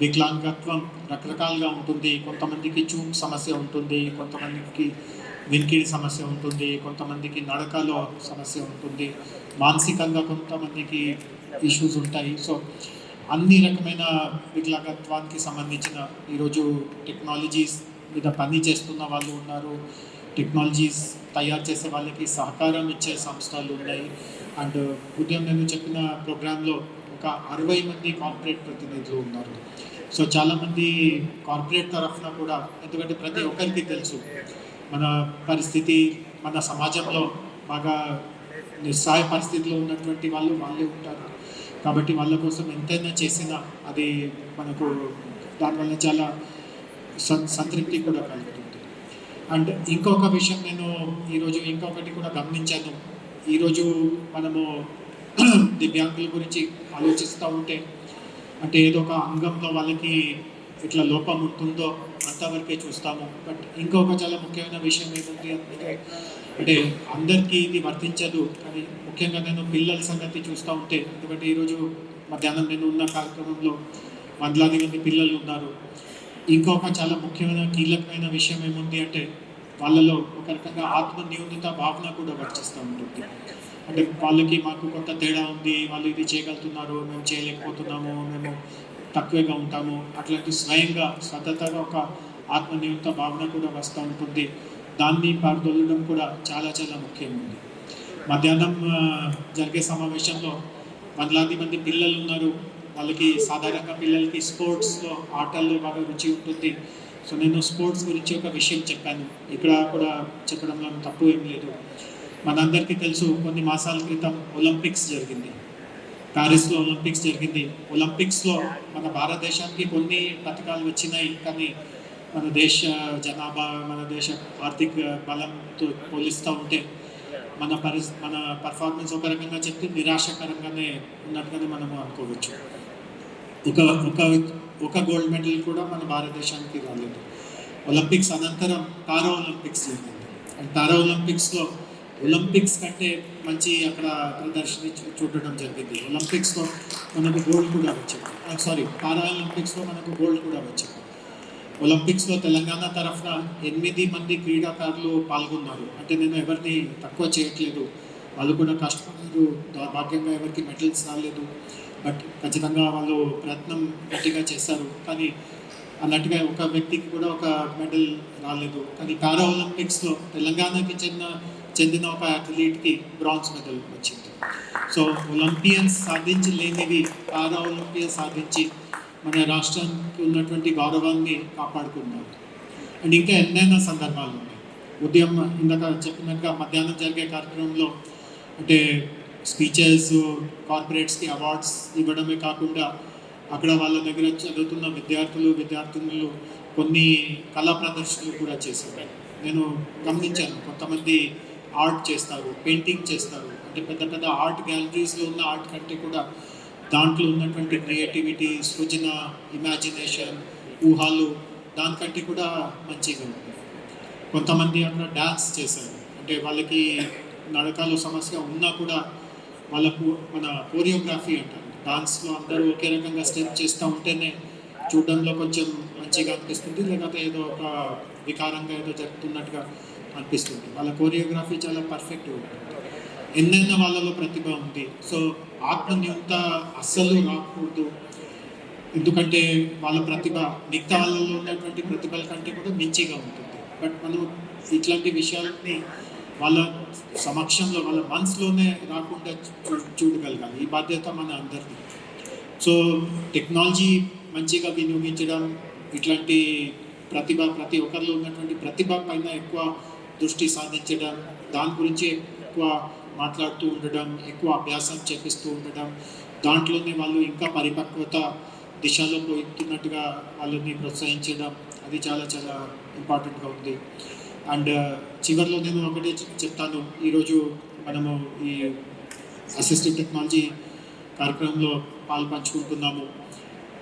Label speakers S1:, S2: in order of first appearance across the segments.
S1: వికలాంగత్వం రకరకాలుగా ఉంటుంది. కొంతమందికి చూపు సమస్య ఉంటుంది. కొంతమందికి వినికిడి సమస్య ఉంటుంది. కొంతమందికి నడకలో సమస్య ఉంటుంది. మానసికంగా కొంతమందికి ఇష్యూస్ ఉంటాయి. సో అన్ని రకమైన వికలాంగత్వానికి సంబంధించిన ఈరోజు టెక్నాలజీస్ మీద పని చేస్తున్న వాళ్ళు ఉన్నారు. టెక్నాలజీస్ తయారు చేసే వాళ్ళకి సహకారం ఇచ్చే సంస్థలు ఉన్నాయి. అండ్ ఉదయం నేను చెప్పిన ప్రోగ్రాంలో ఒక అరవై మంది కార్పొరేట్ ప్రతినిధులు ఉన్నారు. సో చాలామంది కార్పొరేట్ తరఫున కూడా ఎందుకంటే ప్రతి ఒక్కరికి తెలుసు మన పరిస్థితి మన సమాజంలో బాగా నిస్సహాయ పరిస్థితిలో ఉన్నటువంటి వాళ్ళు వాళ్ళే ఉంటారు. కాబట్టి వాళ్ళ కోసం ఎంతైనా చేసినా అది మనకు దానివల్ల చాలా సంతృప్తి కూడా కలుగుతుంది. అండ్ ఇంకొక విషయం నేను ఈరోజు ఇంకొకటి కూడా గమనించాను. ఈరోజు మనము దివ్యాంగుల గురించి ఆలోచిస్తూ ఉంటే అంటే ఏదో ఒక అంగంలో వాళ్ళకి ఇట్లా లోపం ఉంటుందో అంతవరకే చూస్తాము. బట్ ఇంకొక చాలా ముఖ్యమైన విషయం ఏముంది అంటే అంటే అందరికీ ఇది వర్తించదు. కానీ ముఖ్యంగా నేను పిల్లల సంగతి చూస్తూ ఉంటే ఎందుకంటే ఈరోజు మధ్యాహ్నం నేను ఉన్న కార్యక్రమంలో వందలాది మంది పిల్లలు ఉన్నారు. ఇంకొక చాలా ముఖ్యమైన కీలకమైన విషయం ఏముంది అంటే వాళ్ళలో ఒక రకంగా ఆత్మ న్యూనత భావన కూడా వచ్చేస్తూ ఉంటుంది. అంటే వాళ్ళకి మాకు కొంత తేడా ఉంది వాళ్ళు ఇది చేయగలుగుతున్నారు మేము చేయలేకపోతున్నాము మేము తక్కువగా ఉంటాము. అట్లాంటి స్వయంగా సతతగా ఒక ఆత్మ భావన కూడా వస్తూ ఉంటుంది. దాన్ని పారదొల్లడం కూడా చాలా చాలా ముఖ్యమైనది మధ్యాహ్నం జరిగే సమావేశంలో వందలాది మంది పిల్లలు ఉన్నారు. వాళ్ళకి సాధారణంగా పిల్లలకి స్పోర్ట్స్లో ఆటల్లో బాగా రుచి ఉంటుంది. సో నేను స్పోర్ట్స్ గురించి ఒక విషయం చెప్పాను. ఇక్కడ కూడా చెప్పడంలో తప్పు ఏం లేదు. మనందరికీ తెలుసు కొన్ని మాసాల క్రితం ఒలింపిక్స్ జరిగింది. ప్యారిస్లో ఒలింపిక్స్ జరిగింది. ఒలింపిక్స్లో మన భారతదేశానికి కొన్ని పథకాలు వచ్చినాయి కానీ మన దేశ జనాభా మన దేశ ఆర్థిక బలంతో పోలిస్తూ ఉంటే మన పరి మన పర్ఫార్మెన్స్ ఒక రకంగా చెప్తే నిరాశకరంగానే ఉన్నట్టుగానే మనము అనుకోవచ్చు. ఒక ఒక ఒక గోల్డ్ మెడల్ కూడా మన భారతదేశానికి రాలేదు. ఒలింపిక్స్ అనంతరం పారా ఒలింపిక్స్ జరిగింది. అండ్ పారా ఒలింపిక్స్లో ఒలింపిక్స్ కంటే మంచి అక్కడ ప్రదర్శన చూడడం జరిగింది. ఒలింపిక్స్లో మనకు గోల్డ్ కూడా వచ్చింది. సారీ పారా ఒలింపిక్స్లో మనకు గోల్డ్ కూడా వచ్చింది. ఒలింపిక్స్లో తెలంగాణ తరఫున ఎనిమిది మంది క్రీడాకారులు పాల్గొన్నారు. అంటే నేను ఎవరిని తక్కువ చేయట్లేదు. వాళ్ళు కూడా కష్టపడలేదు. దౌర్భాగ్యంగా ఎవరికి మెడల్స్ రాలేదు. బట్ ఖచ్చితంగా వాళ్ళు ప్రయత్నం గట్టిగా చేశారు. కానీ అన్నట్టుగా ఒక వ్యక్తికి కూడా ఒక మెడల్ రాలేదు. కానీ పారా ఒలింపిక్స్లో తెలంగాణకి చెందిన చెందిన ఒక అథ్లీట్కి బ్రాంజ్ మెడల్ వచ్చింది. సో ఒలింపియన్స్ సాధించలేనివి పారా ఒలింపియన్స్ సాధించి మన రాష్ట్రానికి ఉన్నటువంటి గౌరవాన్ని కాపాడుకున్నారు అండ్ ఇంకా ఎన్నైనా సందర్భాలు ఉన్నాయి. ఉదయం ఇందాక చెప్పినట్టుగా మధ్యాహ్నం జరిగే కార్యక్రమంలో అంటే స్పీచెస్ కార్పొరేట్స్కి అవార్డ్స్ ఇవ్వడమే కాకుండా అక్కడ వాళ్ళ దగ్గర చదువుతున్న విద్యార్థులు విద్యార్థినులు కొన్ని కళా ప్రదర్శనలు కూడా చేసేవారు నేను గమనించాను. కొంతమంది ఆర్ట్ చేస్తారు పెయింటింగ్ చేస్తారు అంటే పెద్ద పెద్ద ఆర్ట్ గ్యాలరీస్లో ఉన్న ఆర్ట్ కంటే కూడా దాంట్లో ఉన్నటువంటి క్రియేటివిటీ సృజన ఇమాజినేషన్ ఊహాలు దానికంటే కూడా మంచిగా ఉంటాయి. కొంతమంది అక్కడ డ్యాన్స్ చేశారు. అంటే వాళ్ళకి నడకాలు సమస్య ఉన్నా కూడా వాళ్ళకు మన కోరియోగ్రఫీ అంటారు. డాన్స్లో అందరూ ఒకే రకంగా స్టెప్ చేస్తూ ఉంటేనే చూడడంలో కొంచెం మంచిగా అనిపిస్తుంది. లేకపోతే ఏదో ఒక వికారంగా ఏదో జరుగుతున్నట్టుగా అనిపిస్తుంది. వాళ్ళ కోరియోగ్రఫీ చాలా పర్ఫెక్ట్ ఉంటుంది. ఎన్నెన్న వాళ్ళలో ప్రతిభ ఉంది. సో ఆత్మన్యూనత అస్సలు రాకూడదు. ఎందుకంటే వాళ్ళ ప్రతిభ మిగతా వాళ్ళలో ఉన్నటువంటి ప్రతిభల కంటే కూడా మించిగా ఉంటుంది. బట్ మనం ఇట్లాంటి విషయాలని వాళ్ళ సమక్షంలో వాళ్ళ మనసులోనే రాకుండా చూ చూడగలగాలి. ఈ బాధ్యత మన అందరిది. సో టెక్నాలజీ మంచిగా వినియోగించడం ఇట్లాంటి ప్రతిభ ప్రతి ఒక్కరిలో ఉన్నటువంటి ప్రతిభ పైన ఎక్కువ దృష్టి సాధించడం దాని గురించి ఎక్కువ మాట్లాడుతూ ఉండడం ఎక్కువ అభ్యాసం చేపిస్తూ ఉండడం దాంట్లోనే వాళ్ళు ఇంకా పరిపక్వత దిశలో పోతున్నట్టుగా వాళ్ళని ప్రోత్సహించడం అది చాలా చాలా ఇంపార్టెంట్గా ఉంది. అండ్ చివరిలో నేను ఒకటే చెప్తాను. ఈరోజు మనము ఈ అసిస్టివ్ టెక్నాలజీ కార్యక్రమంలో పాల్పంచుకుంటున్నాము.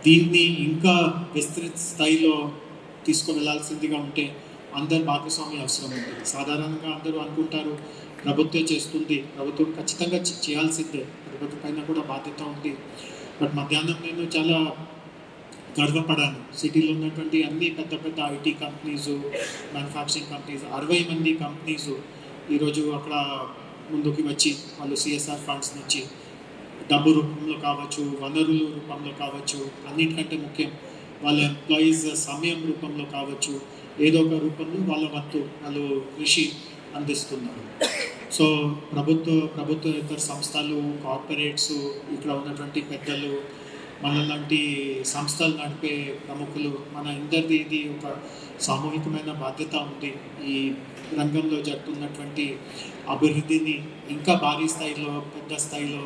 S1: దీన్ని ఇంకా విస్తృత స్థాయిలో తీసుకువెళ్ళాల్సిందిగా ఉంటే అందరు భాగస్వామ్యం అవసరం ఉంది. సాధారణంగా అందరూ అనుకుంటారు ప్రభుత్వం చేస్తుంది. ప్రభుత్వం ఖచ్చితంగా చేయాల్సిందే. ప్రభుత్వం పైన కూడా బాధ్యత ఉంది. బట్ మధ్యాహ్నం నేను చాలా గర్వపడాను. సిటీలో ఉన్నటువంటి అన్ని పెద్ద పెద్ద ఐటీ కంపెనీస్ మ్యానుఫ్యాక్చరింగ్ కంపెనీస్ అరవై మంది కంపెనీస్ ఈరోజు అక్కడ ముందుకి వచ్చి వాళ్ళు సిఎస్ఆర్ ఫండ్స్ నుంచి డబ్బు రూపంలో కావచ్చు వనరుల రూపంలో కావచ్చు అన్నిటికంటే ముఖ్యం వాళ్ళ ఎంప్లాయీస్ సమయం రూపంలో కావచ్చు ఏదో ఒక రూపంలో వాళ్ళ వంతు వాళ్ళు కృషి అందిస్తున్నారు. సో ప్రభుత్వ ప్రభుత్వ ఇతర సంస్థలు కార్పొరేట్స్ ఇక్కడ ఉన్నటువంటి పెద్దలు మన లాంటి సంస్థలు నడిపే ప్రముఖులు మన అందరిది ఇది ఒక సామూహికమైన బాధ్యత ఉంది. ఈ రంగంలో జరుగుతున్నటువంటి అభివృద్ధిని ఇంకా భారీ స్థాయిలో పెద్ద స్థాయిలో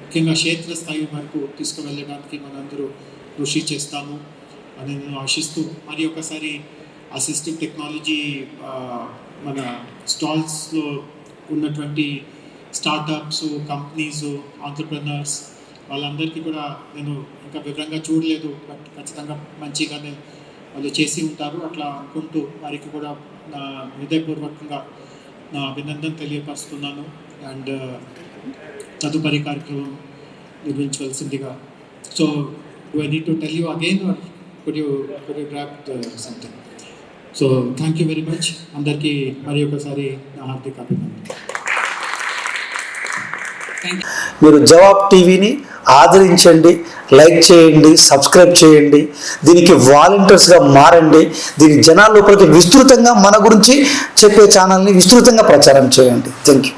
S1: ముఖ్యంగా క్షేత్ర స్థాయి వరకు తీసుకువెళ్ళడానికి మనందరూ కృషి చేస్తాము అని నేను ఆశిస్తూ మరి ఒకసారి అసిస్టివ్ టెక్నాలజీ uh, మన స్టాల్స్లో ఉన్నటువంటి స్టార్టప్స్ కంపెనీస్ ఆంటర్ప్రినర్స్ వాళ్ళందరికీ కూడా నేను ఇంకా వివరంగా చూడలేదు బట్ ఖచ్చితంగా మంచిగానే వాళ్ళు చేసి ఉంటారు. అట్లా అనుకుంటూ వారికి కూడా నా హృదయపూర్వకంగా నా అభినందన తెలియపరుస్తున్నాను. అండ్ uh, తదుపరి కార్యక్రమం నిర్వహించవలసిందిగా. So I need to tell you again could you could you grab something so thank you very much అందరికీ మరి ఒకసారి నా హార్దిక అభినందన
S2: మీరు జవాబ్ టీవీని ఆదరించండి లైక్ చేయండి సబ్స్క్రైబ్ చేయండి దీనికి వాలంటీర్స్గా మారండి దీని జనాల లోపలికి విస్తృతంగా మన గురించి చెప్పే ఛానల్ని విస్తృతంగా ప్రచారం చేయండి. Thank you